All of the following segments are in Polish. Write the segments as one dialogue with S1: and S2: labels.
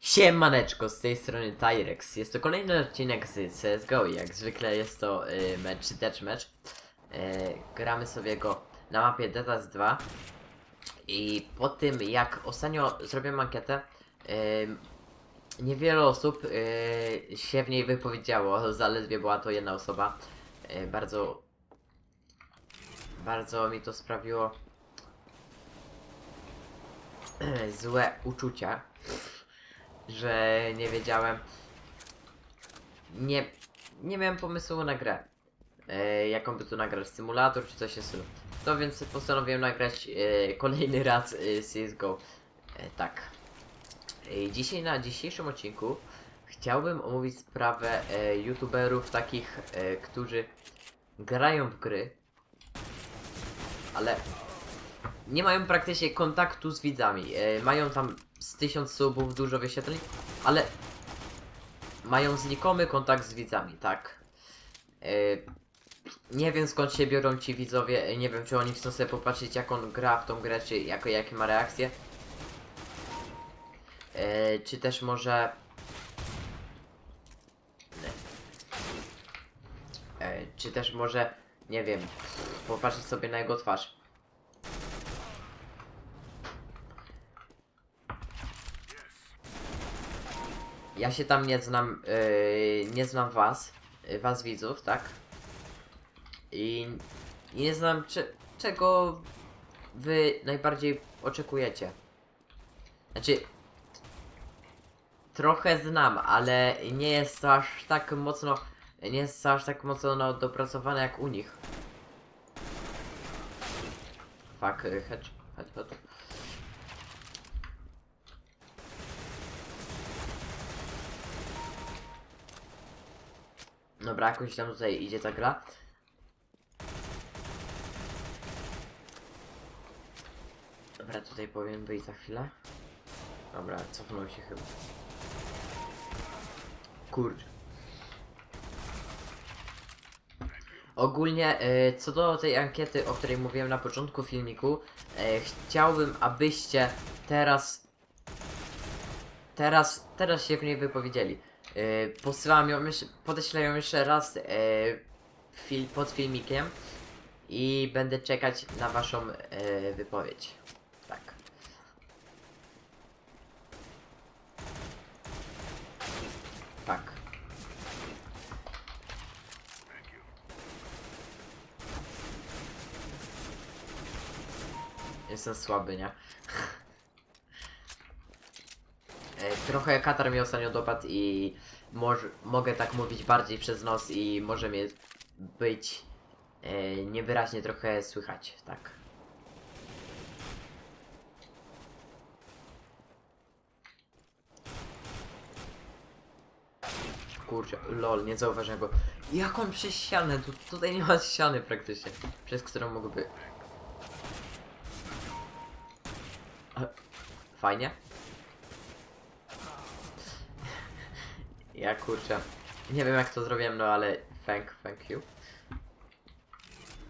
S1: Siemaneczko, z tej strony Tyrex. Jest to kolejny odcinek z CSGO i jak zwykle jest to y, mecz, też mecz. Y, gramy sobie go na mapie Detas 2 i po tym jak ostatnio zrobiłem ankietę, y, niewiele osób y, się w niej wypowiedziało, zaledwie była to jedna osoba. Y, bardzo, bardzo mi to sprawiło złe uczucia że nie wiedziałem. Nie, nie miałem pomysłu na grę. E, jaką by tu nagrać? Symulator czy coś w stylu. To więc postanowiłem nagrać e, kolejny raz e, CSGO. E, tak. E, dzisiaj na dzisiejszym odcinku chciałbym omówić sprawę e, youtuberów takich, e, którzy grają w gry, ale nie mają praktycznie kontaktu z widzami. E, mają tam z tysiąc subów, dużo wyświetleń, ale mają znikomy kontakt z widzami, tak. E, nie wiem skąd się biorą ci widzowie, e, nie wiem czy oni chcą sobie popatrzeć jak on gra w tą grę, czy jako, jakie ma reakcje. E, czy też może... Czy też może, nie wiem, popatrzeć sobie na jego twarz. Ja się tam nie znam, yy, nie znam was, yy, was widzów, tak? I, i nie znam cze, czego wy najbardziej oczekujecie. Znaczy, trochę znam, ale nie jest to aż tak mocno, nie jest to aż tak mocno no, dopracowane jak u nich. Fuck, hedge, hedge, hedge. Dobra, jakoś tam tutaj idzie ta gra. Dobra, tutaj powinien być za chwilę. Dobra, cofnął się chyba. Kurczę. Ogólnie, e, co do tej ankiety, o której mówiłem na początku filmiku, e, chciałbym, abyście teraz, teraz, teraz się w niej wypowiedzieli. E, posyłam ją jeszcze, podeślę ją jeszcze raz e, fil, pod filmikiem i będę czekać na waszą e, wypowiedź. Tak. Tak. Jestem słaby, nie? E, Trochę katar mi ostatnio dopadł i może, mogę tak mówić bardziej przez nos i może mnie być e, niewyraźnie trochę słychać, tak. Kurczę, lol, nie zauważyłem go. Jak on przez ścianę? Tu, tutaj nie ma ściany praktycznie, przez którą mógłby... E, Fajnie. Ja kurczę. Nie wiem jak to zrobiłem, no ale thank, thank you.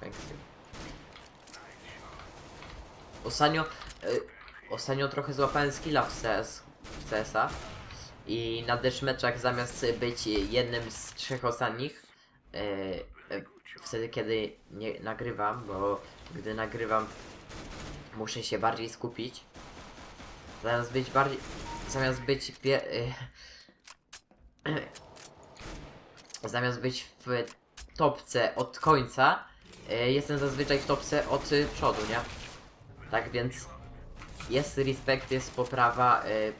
S1: Thank you. Ostatnio, y, ostatnio trochę złapałem skilla w CS, w CSa i na deszmeczach zamiast być jednym z trzech ostatnich, y, y, wtedy kiedy nie nagrywam, bo gdy nagrywam muszę się bardziej skupić. Zamiast być bardziej, zamiast być pie, y, zamiast być w topce od końca, e, jestem zazwyczaj w topce od przodu, nie? Tak więc jest respekt, jest poprawa. e,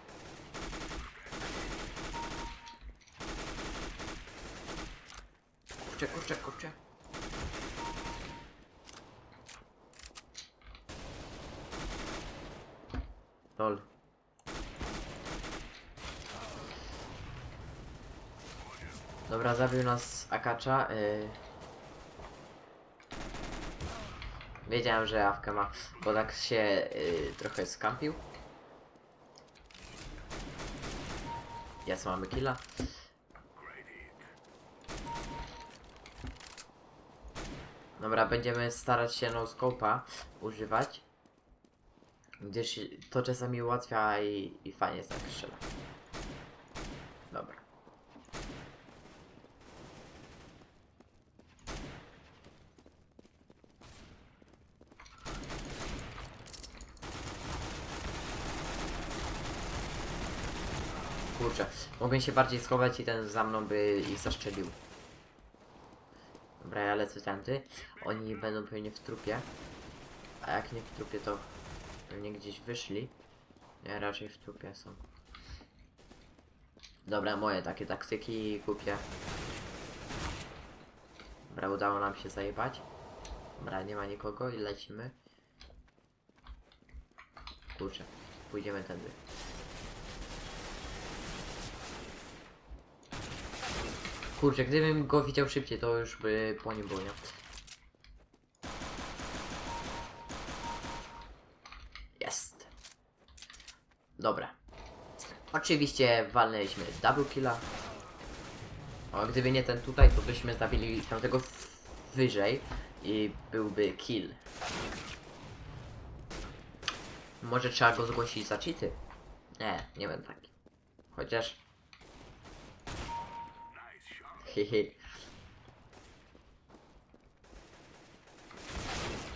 S1: Kurczę, kurczę, kurczę. Lol. Dobra, zabił nas Akacza. Yy... Wiedziałem, że Awkę ma, bo tak się yy, trochę skampił. Jest, mamy killa. Dobra, będziemy starać się no scope'a używać. Gdyż to czasami ułatwia i, i fajnie jest tak strzela. Dobra. Kurczę, mogłem się bardziej schować i ten za mną by ich zaszczelił. Dobra, ja lecę tamty. Oni będą pewnie w trupie. A jak nie w trupie, to pewnie gdzieś wyszli. Nie, raczej w trupie są. Dobra, moje takie taktyki kupię. Dobra, udało nam się zajebać. Dobra, nie ma nikogo i lecimy. Kurczę, pójdziemy tędy. Kurczę, gdybym go widział szybciej, to już by po nim było, nie? Jest. Dobra. Oczywiście walnęliśmy double killa. O, gdyby nie ten tutaj, to byśmy zabili tamtego wyżej i byłby kill. Może trzeba go zgłosić za cheaty? Nie, nie będę taki. Chociaż... Hehe.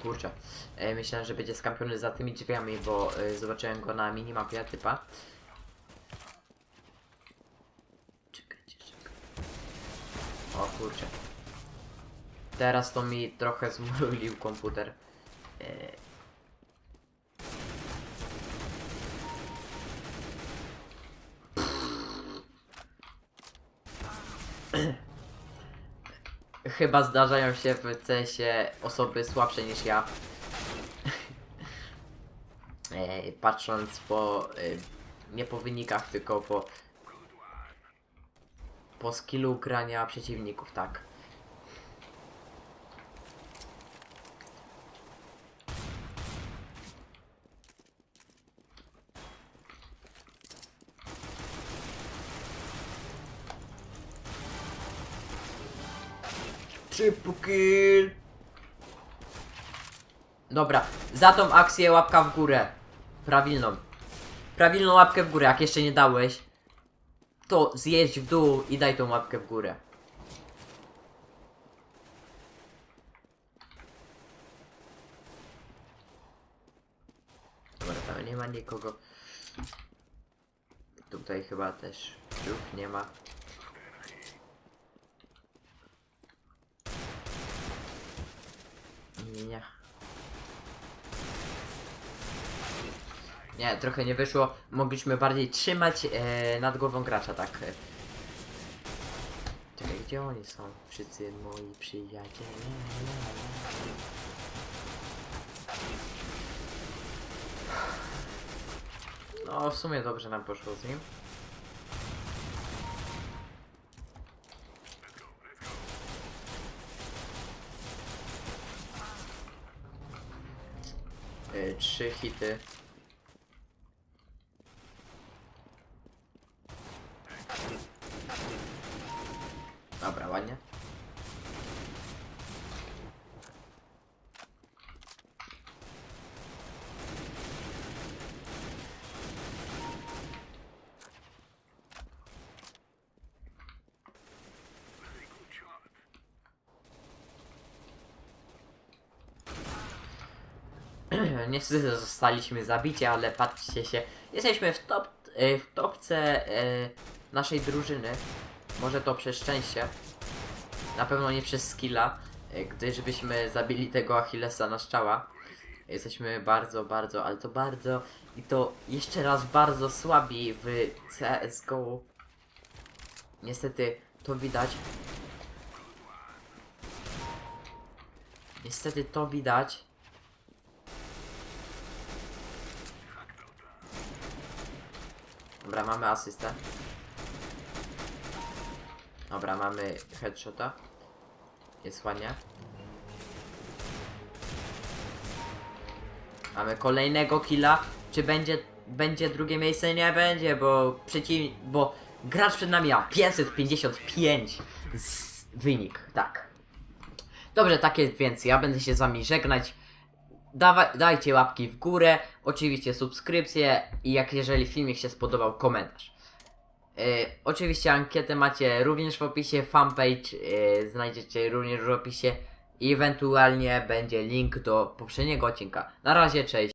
S1: Kurczę. E, myślałem, że będzie skampiony za tymi drzwiami, bo e, zobaczyłem go na minimapie typa. Czekajcie, czekaj. O kurczę. Teraz to mi trochę zmulił komputer. E, Chyba zdarzają się w CS-ie osoby słabsze niż ja. e, patrząc po. E, nie po wynikach, tylko po. Po skillu grania przeciwników, tak. Triple kill. Dobra, za tą akcję łapka w górę. Prawilną. Prawilną łapkę w górę, jak jeszcze nie dałeś. To zjeść w dół i daj tą łapkę w górę. Dobra, tam nie ma nikogo. Tutaj chyba też już nie ma. Nie. Nie, trochę nie wyszło. Mogliśmy bardziej trzymać e, nad głową gracza, tak. Czekaj, gdzie oni są? Wszyscy moi przyjaciele. No, w sumie dobrze nam poszło z nim. E, trzy hity. Dobra, ładnie. Niestety zostaliśmy zabici, ale patrzcie się. Jesteśmy w, top, e, w topce e, naszej drużyny. Może to przez szczęście. Na pewno nie przez skilla, e, gdyż byśmy zabili tego Achillesa na szczała. Jesteśmy bardzo, bardzo, ale to bardzo i to jeszcze raz bardzo słabi w CSGO. Niestety to widać. Niestety to widać. Dobra, mamy asystę. Dobra, mamy headshota. Jest ładnie. Mamy kolejnego killa. Czy będzie, będzie drugie miejsce? Nie będzie, bo przeciw, bo gracz przed nami ma 555 z wynik, tak. Dobrze, tak jest, więc ja będę się z wami żegnać. Dajcie łapki w górę, oczywiście subskrypcję i jak jeżeli filmik się spodobał, komentarz. E, oczywiście ankietę macie również w opisie, fanpage e, znajdziecie również w opisie i ewentualnie będzie link do poprzedniego odcinka. Na razie, cześć.